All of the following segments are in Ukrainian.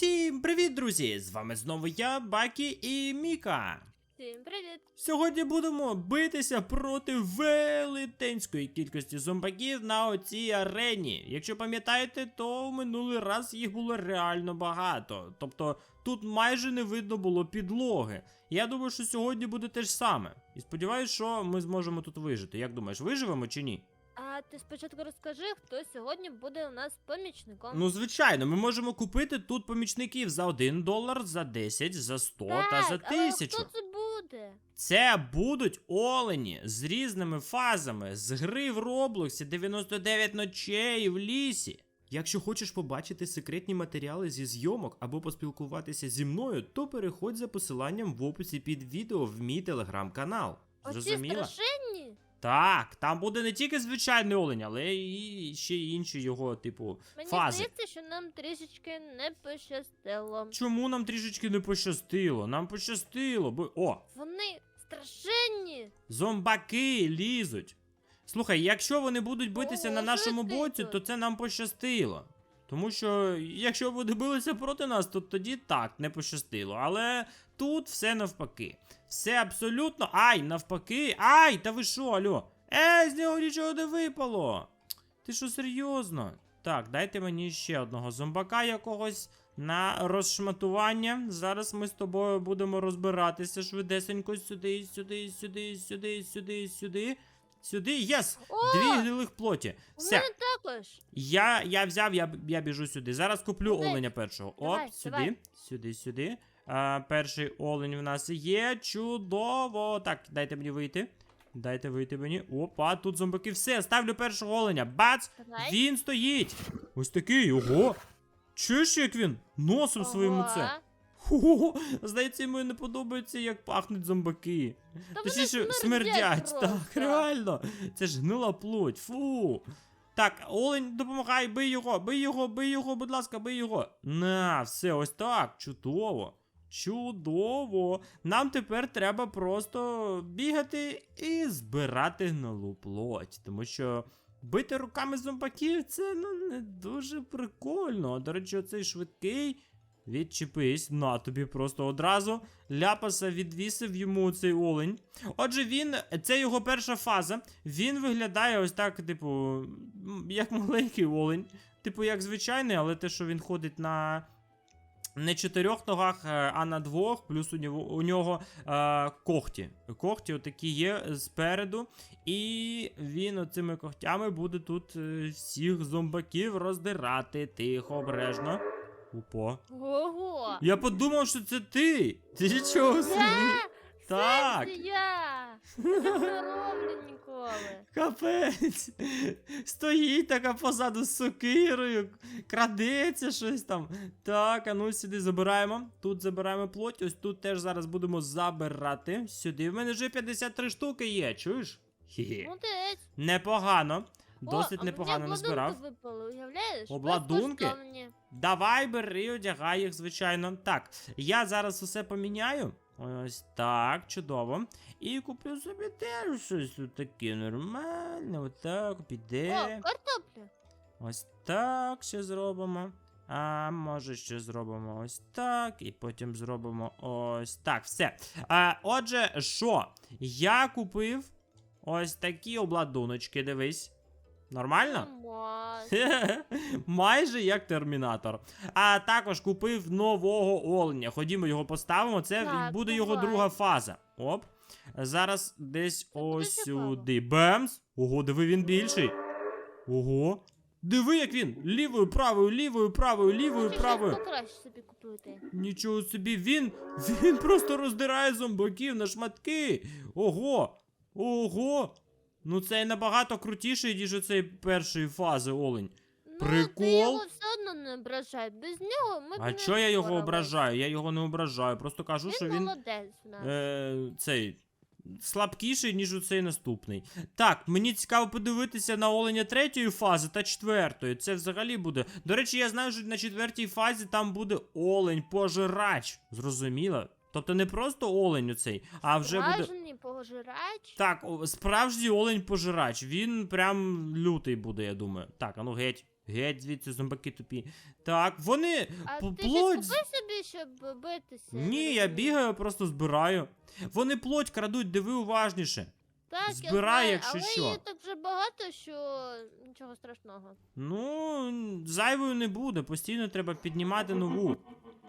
Всім привіт, друзі! З вами знову я, Бакі і Міка. Всім привіт! Сьогодні будемо битися проти велетенської кількості зомбаків на оцій арені. Якщо пам'ятаєте, то в минулий раз їх було реально багато. Тобто тут майже не видно було підлоги. Я думаю, що сьогодні буде те ж саме. І сподіваюся, що ми зможемо тут вижити. Як думаєш, виживемо чи ні? А ти спочатку розкажи, хто сьогодні буде у нас помічником. Ну, звичайно, ми можемо купити тут помічників за 1 долар, за 10, за 100 та за так, але хто це буде? Це будуть олені з різними фазами з гри в Роблоксі 99 ночей в лісі. Якщо хочеш побачити секретні матеріали зі зйомок або поспілкуватися зі мною, то переходь за посиланням в описі під відео в мій телеграм-канал. Оці страшенні? Так, там буде не тільки звичайний олень, але і ще й інші його, типу, Мені фази. здається, що нам трішечки не пощастило. Чому нам трішечки не пощастило? Нам пощастило, бо. О! Вони страшенні! Зомбаки лізуть. Слухай, якщо вони будуть битися О, на нашому боці, то це нам пощастило. Тому що, якщо вони билися проти нас, то тоді так, не пощастило. Але тут все навпаки. Все абсолютно. Ай, навпаки. Ай, та ви що, алло? Ей, з нього нічого не випало. Ти що, серйозно? Так, дайте мені ще одного зомбака якогось на розшматування. Зараз ми з тобою будемо розбиратися швидесенько сюди, сюди, сюди, сюди, сюди, сюди. Сюди, єс! О! Дві гнилих плоті. У Все, мене також! я, я взяв, я, я біжу сюди. Зараз куплю Давай. оленя першого. Давай, Оп, сюди, давай. сюди, сюди. А, перший олень в нас є. Чудово. Так, дайте мені вийти. Дайте вийти мені. Опа, тут зомбаки. Все, ставлю першого оленя. Бац! Давай. Він стоїть. Ось такий, ого. Чуєш, як він? Носом своїм Ого. це. Хо-хо-хо. Здається, йому не подобається, як пахнуть зомбаки. Та вони Точніше, смердять смердять. Так, реально. Це ж гнила плоть. Фу. Так, олень, допомагай, бий його, бий його, бий його, будь ласка, бий його. На, все, ось так. Чудово. Чудово. Нам тепер треба просто бігати і збирати гнилу плоть. Тому що бити руками зомбаків це ну не дуже прикольно. До речі, оцей швидкий. Відчепись, на тобі просто одразу ляпаса відвісив йому цей олень. Отже, він, це його перша фаза. Він виглядає ось так, типу, як маленький олень. Типу, як звичайний, але те, що він ходить на не чотирьох ногах, е, а на двох, плюс у нього, у нього е, когті. Когті отакі є спереду. І він оцими когтями буде тут е, всіх зомбаків роздирати. Тихо, обережно. Опа. Ого! Я подумав, що це ти. Ти нічого собі. Так. Це я! Я не роблю ніколи. Капець. Стоїть така позаду з сокирою, крадеться щось там. Так, а ну сюди забираємо. Тут забираємо плоть, ось тут теж зараз будемо забирати. Сюди. В мене вже 53 штуки є, чуєш? Хі-хі. Молодець. Непогано. Досить непогано назбирав. обладунки уявляєш? Обладунки? Безкоштовні. Давай, бери, одягай їх, звичайно. Так, я зараз усе поміняю. Ось так, чудово. І куплю собі теж щось тут таке нормальне. Отак, О, картопля. Ось так ще зробимо. А може ще зробимо ось так, і потім зробимо ось так. Все. А, отже, що? Я купив ось такі обладуночки, дивись. Нормально? Майже як термінатор. А також купив нового оленя. Ходімо його поставимо. Це Так, буде його давай. друга фаза. Оп. Зараз десь Це ось сюди. Бемс. Ого, диви, він більший. Ого. Диви, як він. Лівою, правою, лівою, правою, лівою, правою. собі купити? Нічого собі, він. Він просто роздирає зомбаків на шматки. Ого. Ого. Ну цей набагато крутіший, ніж оцей першої фази олень. Ну, Прикол. ти його все одно не ображай. Без нього ми б А не чого я його впорались. ображаю? Я його не ображаю. Просто кажу, Він що він молодець в нас. е, цей слабкіший, ніж у цей наступний. Так, мені цікаво подивитися на оленя третьої фази та четвертої. Це взагалі буде. До речі, я знаю, що на четвертій фазі там буде олень пожирач. Зрозуміло? Тобто не просто олень оцей, а вже буде. Справжній пожирач. Так, о, справжній олень пожирач. Він прям лютий буде, я думаю. Так, а ну геть. Геть звідси зомбаки тупі. Так, вони А п- ти щось плоть. купив собі, щоб битися? Ні, я бігаю, просто збираю. Вони плоть крадуть, диви уважніше. Так, збирай, я знаю, якщо але що. її так вже багато, що нічого страшного. Ну, зайвою не буде, постійно треба піднімати нову.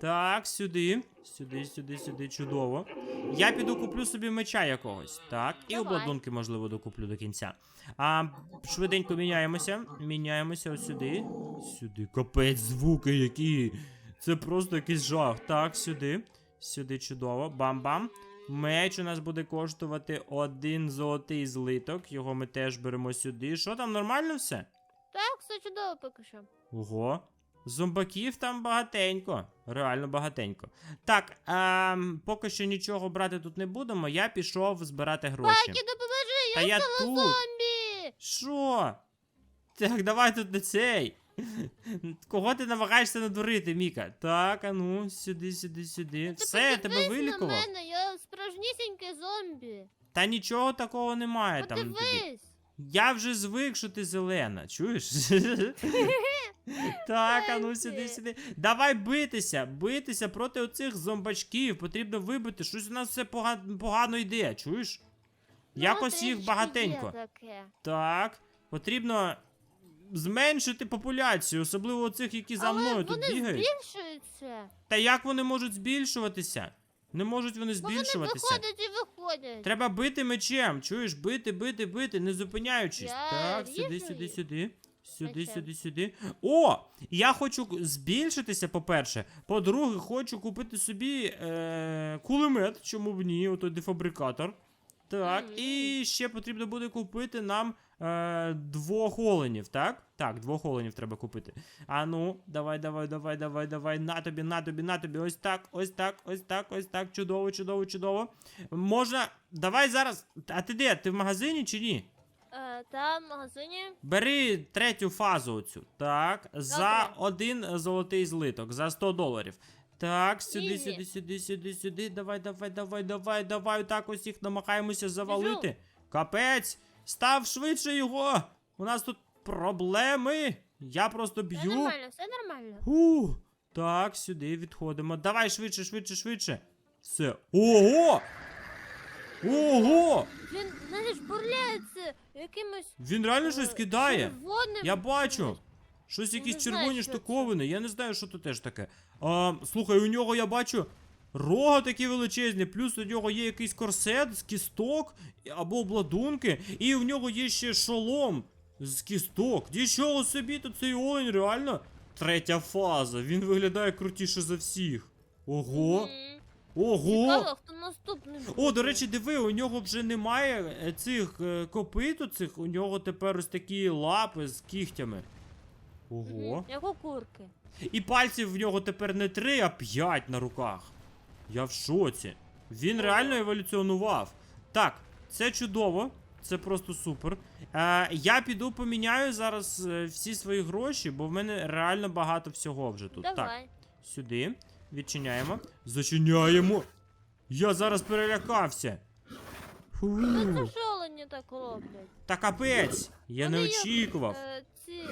Так, сюди. Сюди, сюди, сюди, чудово. Я піду куплю собі меча якогось. Так, і Давай. обладунки, можливо, докуплю до кінця. А швиденько міняємося. Міняємося ось сюди. Сюди. Капець, звуки які. Це просто якийсь жах. Так, сюди. Сюди чудово. Бам-бам. Меч у нас буде коштувати один золотий злиток. Його ми теж беремо сюди. Що там, нормально все? Так, все чудово поки що. Ого. Зомбаків там багатенько. Реально багатенько. Так, ем, поки що нічого брати тут не будемо. Я пішов збирати гроші. Пакі, допоможи, Та я я стала тут. зомбі! Що? Так, давай тут не цей. Кого ти намагаєшся надурити, Міка? Так, а ну, сюди, сюди, сюди. Ти Все, я тебе подивись вилікував. на мене, я справжнісіньке зомбі. Та нічого такого немає там. тобі. Подивись. Я вже звик, що ти зелена, чуєш? так, а ну сюди, сюди. Давай битися, битися проти оцих зомбачків. Потрібно вибити. Щось у нас все пога- погано йде, чуєш? Ну, Якось їх багатенько. Так, потрібно зменшити популяцію, особливо оцих, які за мною тут вони бігають. збільшуються. Та як вони можуть збільшуватися? Не можуть вони вони збільшуватися. виходять і виходять. Треба бити мечем, чуєш, бити, бити, бити, не зупиняючись. Я так, сюди, ріжу сюди, їх сюди. Сюди, мечем. сюди, сюди. О! Я хочу к- збільшитися, по-перше. По-друге, хочу купити собі е- кулемет, чому б ні, ото дефабрикатор. Так, Мгм. і ще потрібно буде купити нам е- двох оленів, так? Так, двох оленів треба купити. А ну, давай, давай, давай, давай, давай. На тобі, на тобі, на тобі. Ось так, ось так, ось так, ось так. Чудово, чудово, чудово. Можна. Давай зараз. А ти де? Ти в магазині чи ні? Е, там в магазині. Бери третю фазу оцю. Так, за Добре. один золотий злиток, за 100 доларів. Так, сюди, Ізі. сюди, сюди, сюди, сюди. Давай, давай, давай, давай, давай. Так ось їх намагаємося завалити. Капець! Став швидше його! У нас тут проблеми. Я просто Все б'ю. нормально, все нормально. Фу. Так, сюди відходимо. Давай швидше, швидше, швидше. Все. Ого! Ого! Він, знаєш, бурляється якимось. Він реально щось е, кидає. червоним Я бачу. Щось якісь не знаю, червоні що це. штуковини. Я не знаю, що тут теж таке. А, слухай, у нього я бачу. Рога такі величезні, плюс у нього є якийсь корсет з кісток або обладунки, і в нього є ще шолом з кісток. Нічого собі, то цей олень реально третя фаза. Він виглядає крутіше за всіх. Ого! Ого! Цікаво, хто наступний. О, до речі, диви, у нього вже немає е, цих е, копит оцих, у нього тепер ось такі лапи з кігтями. Ого. Як у курки. І пальців в нього тепер не три, а п'ять на руках. Я в шоці. Він реально еволюціонував. Так, це чудово. Це просто супер. Е, я піду поміняю зараз е, всі свої гроші, бо в мене реально багато всього вже тут. Так, сюди. Відчиняємо. Зачиняємо. Я зараз перелякався. Фу. Ну це що олені так роблять? Та капець! Я не Вони як, очікував. Е, ці.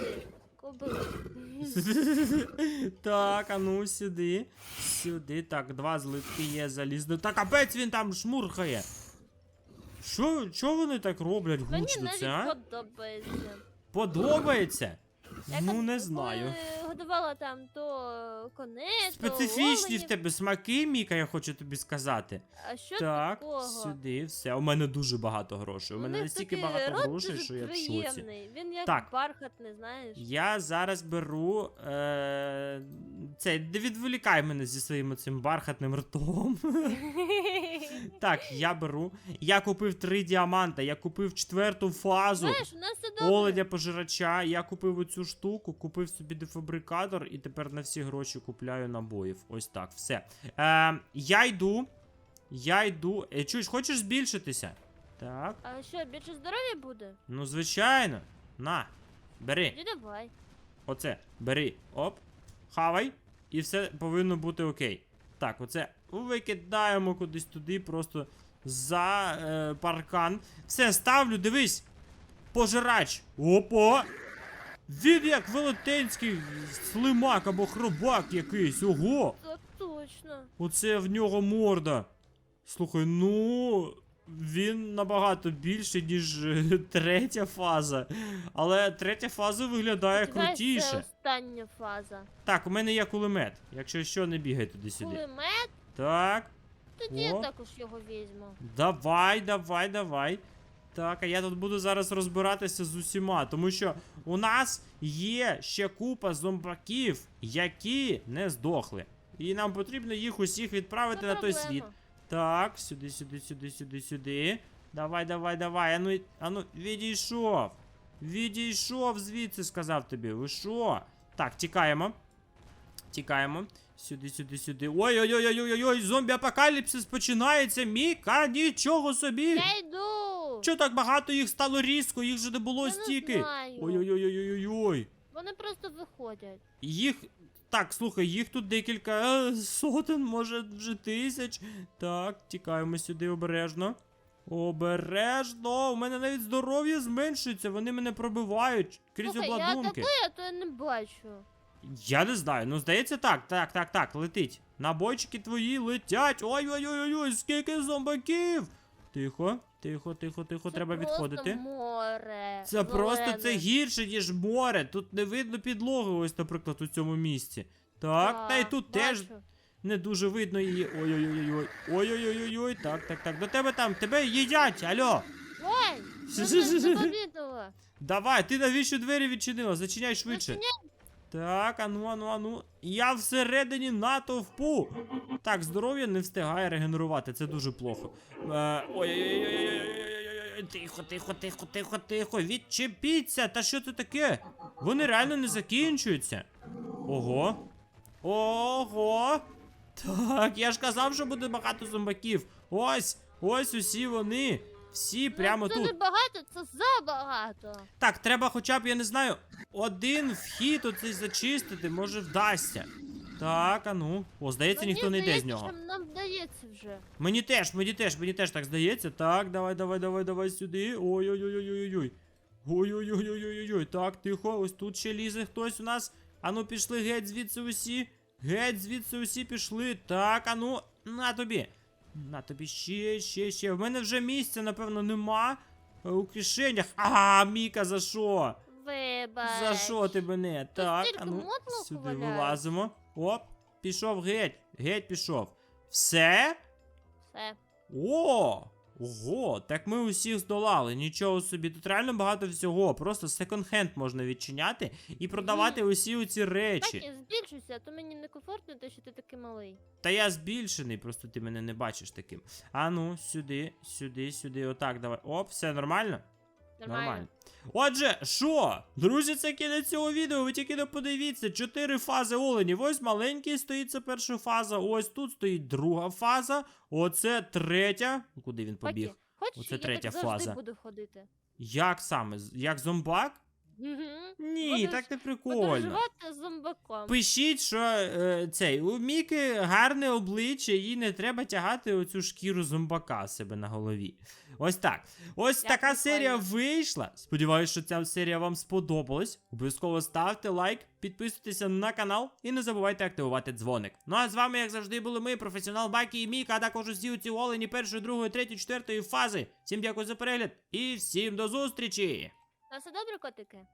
Так, а ну сюди. Сюди. Так, два злитки є залізно. Та капець він там шмурхає. Що, що вони так роблять гучно це, а? навіть подобається. Подобається? Ну, не знаю. Годувала там то коней, Специфічні то в оленів. тебе смаки, Міка, я хочу тобі сказати. А що так, такого? сюди, все. У мене дуже багато грошей. У У мене них настільки такий багато рот грошей, дуже що я в шоці. приємний. Він як Так. бархатний, знаєш. Я зараз беру. Е... Це, не відволікай мене зі своїм цим бархатним ртом. так, я беру. Я купив три діаманта, я купив четверту фазу. Знаєш, у нас все добре. Оленя пожирача, я купив оцю штуку, купив собі дефабрикатор і тепер на всі гроші купляю набоїв. Ось так, все. Е, я йду. Я йду. Е, чуєш, хочеш збільшитися? Так. А що, більше здоров'я буде? Ну, звичайно. На, бери. Тоді давай. Оце, бери. Оп. Хавай. І все повинно бути окей. Так, оце викидаємо кудись туди, просто за е, паркан. Все, ставлю, дивись. Пожирач. Опа. Він як велетенський слимак або хробак якийсь. Ого! Це точно. Оце в нього морда. Слухай, ну. Він набагато більший, ніж е, третя фаза. Але третя фаза виглядає Сподіваюсь, Це крутіше. остання фаза. Так, у мене є кулемет. Якщо що, не бігай туди-сюди. Кулемет, Так, тоді я також його візьму. давай, давай, давай. Так, а я тут буду зараз розбиратися з усіма, тому що у нас є ще купа зомбаків, які не здохли. І нам потрібно їх усіх відправити Це на той проблема. світ. Так, сюди, сюди, сюди, сюди, сюди. Давай, давай, давай. Ану, ану, відійшов. Відійшов звідси, сказав тобі. Ви що? Так, тікаємо. Тікаємо. Сюди, сюди, сюди. Ой-ой-ой-ой-ой-ой, зомбі-апокаліпсис починається. Міка, нічого собі. Я йду! Чого так багато їх стало різко? Їх же не було Я не стільки. знаю. Ой-ой-ой-ой-ой. Вони просто виходять. Їх. Так, слухай, їх тут декілька е, сотень, може вже тисяч. Так, тікаємо сюди обережно. Обережно. У мене навіть здоров'я зменшується, вони мене пробивають крізь Слухай, я обладунки. а то я не бачу. Я не знаю, ну здається так, так, так, так, летить. Набойчики твої летять. Ой-ой-ой-ой, скільки зомбаків. Тихо, тихо, тихо, тихо, Це треба просто відходити. море. Це просто це зелене. гірше, ніж море. Тут не видно підлоги, ось, наприклад, у цьому місці. Так, та й тут теж не дуже видно її. Ой-ой-ой-ой. Ой-ой-ой-ой. Так, так, так. До тебе там, тебе їдять, алло. Ой, не. Давай, ти навіщо двері відчинила? Зачиняй швидше. Зачиняй. Так, ану, ану, ану. Я всередині натовпу. Так, здоров'я не встигає регенерувати, це дуже плохо. Ой-ой-ой-ой-ой-ой-ой-ой. Тихо, тихо, тихо, тихо, тихо. Відчепіться. Та що це таке? Вони реально не закінчуються. Ого. Ого. Так, я ж казав, що буде багато зомбаків. Ось, ось усі вони. Всі прямо це тут. не багато, це забагато. Так, треба хоча б, я не знаю, один вхід оцей зачистити, може вдасться. Так, а ну. О, здається, Мені ніхто не йде з здається, нього. що Нам вдається вже. Мені теж, мені теж, мені теж так здається. Так, давай, давай, давай, давай сюди. Ой-ой-ой-ой-ой-ой. Ой-ой-ой-ой-ой-ой. Так, тихо, ось тут ще лізе хтось у нас. Ану, пішли геть звідси усі. Геть звідси усі пішли. Так, ану, на тобі. На тобі ще, ще, ще. В мене вже місця, напевно, нема. е, У кишенях. А, Міка, за що? Вибач. За що ти мене? Так, стільки а ну, сюди валяється. вилазимо. Оп, пішов геть. Геть пішов. Все? Все. О! Ого, так ми усіх здолали. Нічого собі. Тут реально багато всього. Просто секонд-хенд можна відчиняти і продавати усі оці Так, речі. я збільшуся, а то мені некомфортно, те, що ти такий малий. Та я збільшений, просто ти мене не бачиш таким. А ну, сюди, сюди, сюди. Отак, давай. Оп, все нормально? Нормально. Отже, що? Друзі, це кінець цього відео. Ви тільки не подивіться. Чотири фази оленів. Ось маленький стоїть, це перша фаза. Ось тут стоїть друга фаза. Оце третя. Куди він побіг? Хоч, Оце я третя так завжди фаза. буду ходити. Як саме? Як зомбак? Ні, Будеш так не прикольно. Подорожувати з зомбаком. Пишіть, що е, цей у Міки гарне обличчя, їй не треба тягати оцю шкіру зомбака себе на голові. Ось так. Ось Як така серія прикольно. вийшла. Сподіваюсь, що ця серія вам сподобалась. Обов'язково ставте лайк, підписуйтеся на канал і не забувайте активувати дзвоник. Ну а з вами, як завжди, були ми, професіонал Бакі і Міка, а також усі ці олені першої, другої, третьої, четвертої фази. Всім дякую за перегляд і всім до зустрічі! На все добре, котики?